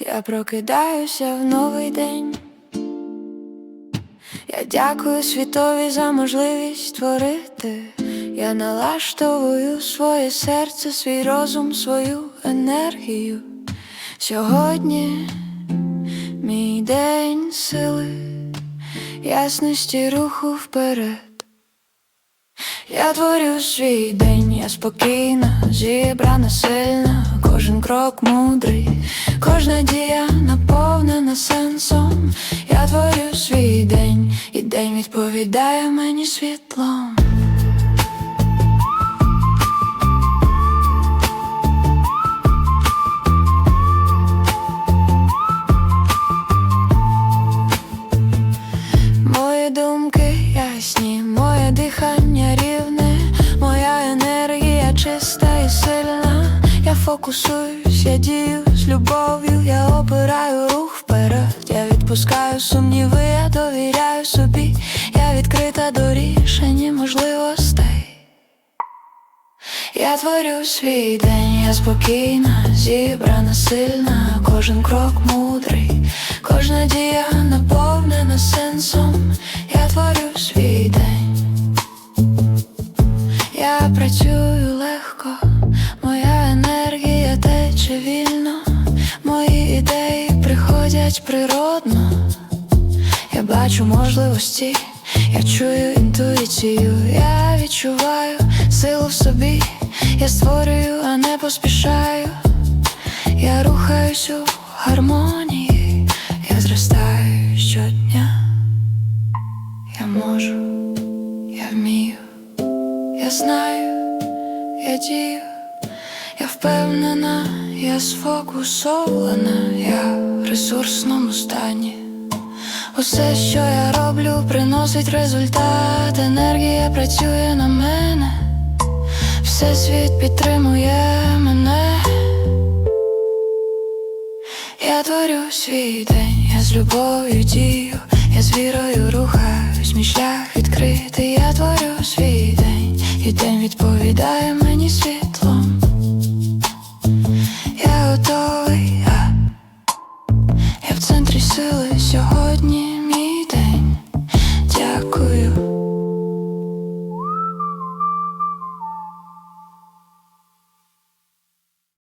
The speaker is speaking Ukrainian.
Я прокидаюся в новий день. Я дякую світові за можливість творити. Я налаштовую своє серце, свій розум, свою енергію. Сьогодні мій день сили, ясності руху вперед. Я творю свій день, я спокійна, зібрана, сильна, кожен крок мудрий, кожна дія наповнена сенсом. Я творю свій день, і день відповідає мені світлом. Сильна. Я фокусуюсь, я дію з любов'ю, я обираю рух вперед. Я відпускаю сумніви, я довіряю собі, я відкрита до рішень можливостей. Я творю свій день, я спокійна, зібрана, сильна, кожен крок мудрий, тече вільно, мої ідеї приходять природно. Я бачу можливості, я чую інтуїцію, я відчуваю силу в собі, я створюю, а не поспішаю. Я рухаюсь у гармонії, я зростаю щодня. Я можу, я вмію, я знаю, я дію, впевнена, я сфокусована, я в ресурсному стані. Усе, що я роблю, приносить результат, енергія працює на мене, Всесвіт підтримує мене. Я творю свій день, я з любов'ю дію, я з вірою рухаюсь, мій шлях відкритий, я творю свій день, і день відповідає мені світлом.